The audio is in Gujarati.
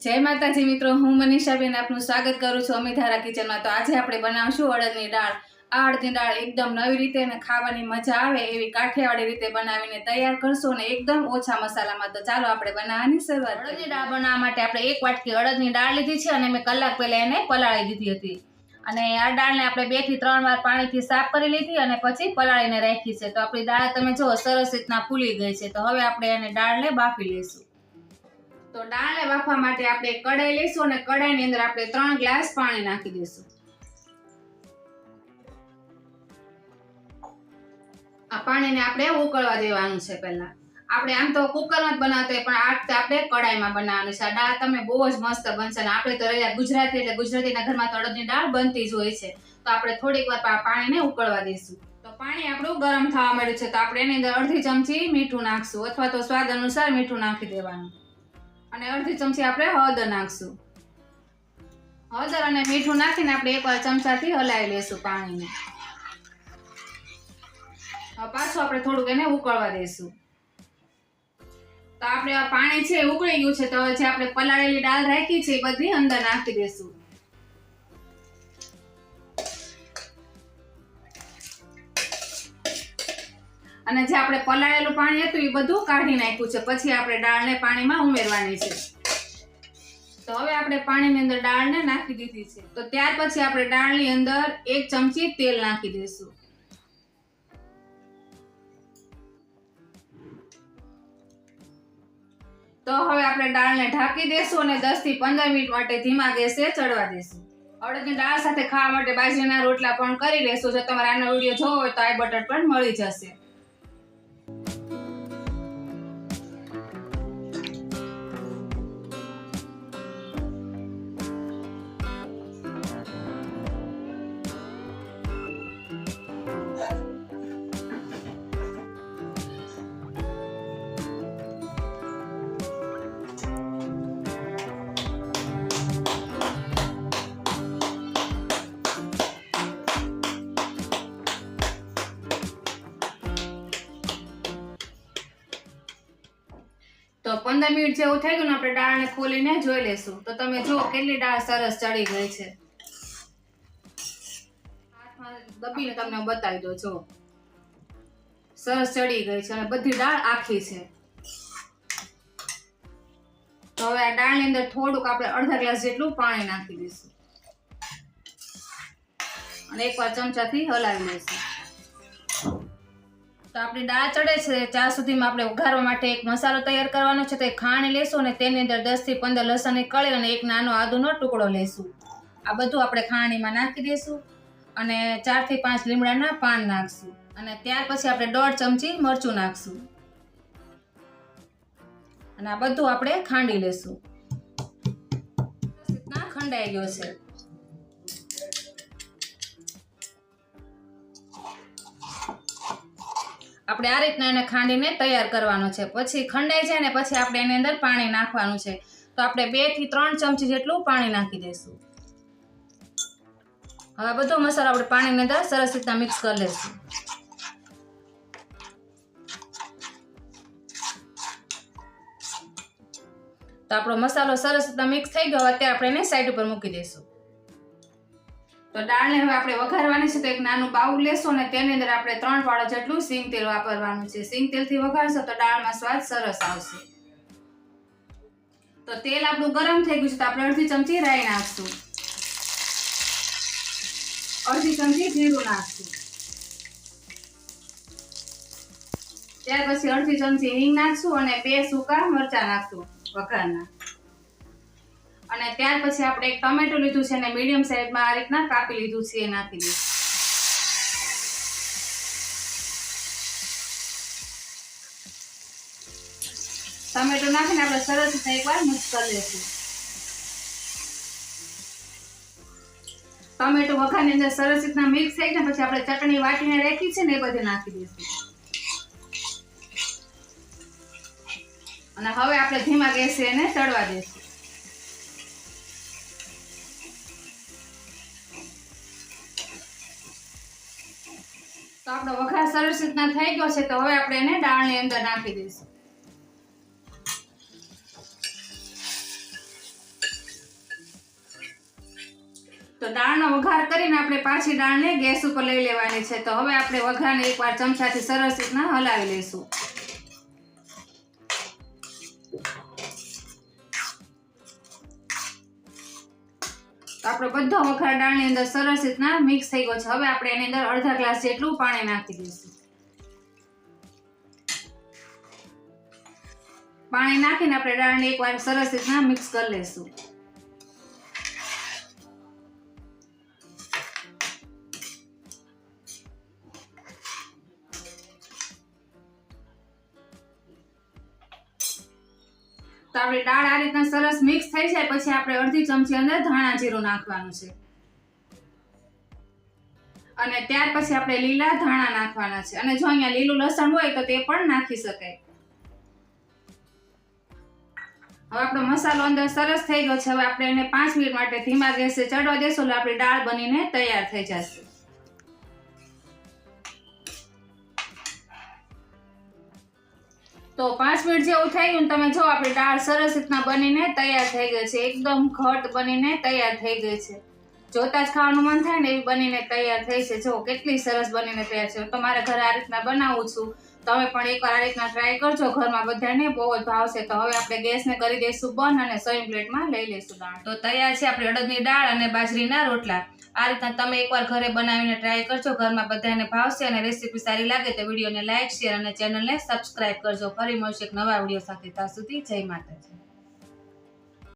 જય માતાજી મિત્રો, હું મનીષાબેન આપનું સ્વાગત કરું છું અમિધારા કિચનમાં. તો આજે આપણે બનાવશું અડદની દાળ. આ અડદની દાળ એકદમ નવી રીતે અને ખાવાની મજા આવે એવી કાઠિયાવાડી રીતે બનાવીને તૈયાર કરશો અને એકદમ ઓછા મસાલામાં. તો ચાલો આપણે બનાવવાની શરૂઆત અડદની દાળ બનાવવા માટે આપણે એક વાટકી અડદની દાળ લીધી છે અને મેં કલાક પહેલાં એને પલાળી દીધી હતી. અને આ દાળને આપણે બેથી ત્રણ વાર પાણીથી સાફ કરી લીધી અને પછી પલાળીને રાખી છે. તો આપણી દાળ તમે જો સરસ રીતના ફૂલી ગઈ છે. તો હવે આપણે એને દાળને બાફી લઈશું. તો દાળને બાફવા માટે આપણે કડાઈ લઈશું અને કડાઈની અંદર આપણે ત્રણ ગ્લાસ પાણી નાખી દઈશું. આ પાણીને આપણે ઉકળવા દેવાનું છે પહેલા. આપણે આમ તો કુકરમાં જ બનાવતા પણ આ વખતે આપણે કડાઈમાં બનાવવાનું છે. આ દાળ તમે બહુ જ મસ્ત બનશે અને આપણે તો રહ્યા ગુજરાતી એટલે ગુજરાતીના ઘરમાં તો અડદની દાળ બનતી જ હોય છે. તો આપણે થોડીક વાર પાણીને ઉકળવા દઈશું. તો પાણી આપણું ગરમ થવા માંડ્યું છે, તો આપણે એની અંદર અડધી ચમચી મીઠું નાખશું અથવા તો સ્વાદ અનુસાર મીઠું નાખી દેવાનું. અને અડધી ચમચી આપણે હળદર નાખશું. હળદર અને મીઠું નાખીને આપણે એકવાર ચમચાથી હલાવી લેશું પાણીને. પાછું આપણે થોડુંક એને ઉકળવા દઈશું તો આપણે પાણી છે ઉકળી ગયું છે, તો જે આપણે પલાળેલી દાળ રાખી છે એ બધી અંદર નાખી દઈશું અને જે આપણે પલાળેલું પાણી હતું એ બધું કાઢી નાખ્યું છે. પછી આપણે દાળને પાણીમાં ઉમેરવાની છે. તો હવે આપણે પાણીની અંદર દાળને નાખી દીધી છે. તો ત્યાર પછી આપણે દાળની અંદર એક ચમચી તેલ નાખી દઈશું. તો હવે આપણે દાળને ઢાંકી દેશું અને 10 થી પંદર મિનિટ માટે ધીમા ગેસે ચડવા દેશું અડદની દાળ સાથે ખાવા માટે બાજરીના રોટલા પણ કરી લેશું. જો તમારે આનો વીડિયો જોવો હોય તો આ બટર પણ મળી જશે. પંદર મિનિટ જેવું થઈ ગયું ને આપણે દાળને ખોલીને જોઈ લેશું તો તમે જુઓ કેટલી દાળ સરસ ચડી ગઈ છે. દબીને તમને બતાવી દો જો સરસ ચડી ગઈ છે અને બધી દાળ આખી છે. તો હવે આ દાળની અંદર થોડુંક આપણે અડધા ગ્લાસ જેટલું પાણી નાખી દઈશું. અને એકવાર ચમચાથી હલાવી લઈશું. તો આપણી દાળ ચડે છે ચા સુધીમાં આપણે ઉઘારવા માટે એક મસાલો તૈયાર કરવાનો છે, તો એ ખાંડ લેશું અને તેની અંદર દસથી પંદર લસણની કળી અને એક નાનો આદુનો ટુકડો લેશું. આ બધું આપણે ખાંડીમાં નાખી દઈશું અને ચારથી પાંચ લીમડાના પાન નાખશું અને ત્યાર પછી આપણે દોઢ ચમચી મરચું નાખશું. અને આ બધું આપણે ખાંડી લેશું. રીતના ખંડાઈ ગયો છે. આપણે આ રીતના એને ખાંડીને તૈયાર કરવાનો છે. પછી ખંડાઈ જાય ને પછી આપણે એની અંદર પાણી નાખવાનું છે. તો આપણે બેથી ત્રણ ચમચી જેટલું પાણી નાખી દઈશું. હવે બધો મસાલો આપણે પાણીની અંદર સરસ રીતના મિક્સ કરી લઈશું. તો આપણો મસાલો સરસ રીતના મિક્સ થઈ ગયો. અત્યારે આપણે એને સાઈડ ઉપર મૂકી દઈશું. તો દાળને હવે આપણે વઘારવાની છે તો એક નાનું બાઉલ લેશો અને તેની અંદર આપણે ત્રણ વાળો જેટલું સિંગ તેલ વાપરવાનું છે. સિંગ તેલથી વઘારશો તો દાળમાં સ્વાદ સરસ આવશે. તો તેલ આપણું ગરમ થઈ ગયું છે તો આપણે અડધી ચમચી રાઈ નાખશું. અડધી ચમચી જીરું નાખશું. ત્યાર પછી અડધી ચમચી હિંગ નાખશું અને બે સૂકા મરચા નાખશું વઘારના. અને ત્યાર પછી આપણે એક ટમેટું લીધું છે અને મીડિયમ સાઈઝમાં આ રીતના કાપી લીધું છે એ નાખી દઈશું ટમેટું નાખીને આપણે સરસ રીતે એકવાર મિક્સ કરી લઈશું ટમેટું વઘારની અંદર સરસ રીતના મિક્સ થઈ ગયા પછી આપણે ચટણી વાટીને રાખી છે ને એ બધી નાખી દઈશું. અને હવે આપણે ધીમા ગેસે એને ચડવા દઈશું. તો આપણો વઘાર સરસ રીતના થઈ ગયો છે, તો હવે આપણે એને દાળની અંદર નાખી દઈશું. તો દાળનો વઘાર કરીને આપણે પાછી દાળને ગેસ ઉપર લઈ લેવાની છે, તો હવે આપણે વઘારને એકવાર ચમચાથી સરસ રીતના હલાવી લઈશું. આપણો બધો વઘાર દાળની અંદર સરસ રીતના મિક્સ થઈ ગયો છે. હવે આપણે એની અંદર અડધા ગ્લાસ જેટલું પાણી નાખી દઈશું. પાણી નાખીને આપણે દાળને એકવાર સરસ રીતના મિક્સ કરી લઈશું. તો આપણે દાળ આ રીતના સરસ મિક્સ થઈ જાય, પછી આપણે અડધી ચમચી અંદર ધાણા જીરું નાખવાનું છે. અને ત્યાર પછી આપણે લીલા ધાણા નાખવાના છે. અને જો અહીંયા લીલું લસણ હોય તો તે પણ નાખી શકાય. હવે આપણો મસાલો અંદર સરસ થઈ ગયો છે. હવે આપણે એને પાંચ મિનિટ માટે ધીમા ગેસે ચડવા દેશું એટલે આપણી દાળ બનીને તૈયાર થઈ જશે. તો પાંચ મિનિટ જેવું થઈ ગયું તમે જો આપણી દાળ સરસ રીતના બનીને તૈયાર થઈ ગઈ છે. એકદમ ઘટ બનીને તૈયાર થઈ ગઈ છે. જોતા જ ખાવાનું મન થાય ને એવી બનીને તૈયાર થઈ છે. જો કેટલી સરસ બનીને તૈયાર છે. તમારે ઘરે આ રીતના બનાવું છું. તમે પણ એકવાર આ રીતના ટ્રાય કરજો. ઘરમાં બધાને બહુ જ ભાવશે તો હવે આપણે ગેસને કરી દઈશું બંધ અને સર્વિંગ પ્લેટમાં લઈ લઈશું દાળ. તો તૈયાર છે આપણી અડદની દાળ અને બાજરીના રોટલા. આ રીતના તમે એકવાર ઘરે બનાવીને ટ્રાય કરજો. ઘરમાં બધાને ભાવશે અને રેસીપી સારી લાગે તો વિડીયોને લાઇક શેર અને ચેનલને સબસ્ક્રાઇબ કરજો. ફરી મળશે એક નવા વીડિયો સાથે. ત્યાં સુધી જય માતાજી.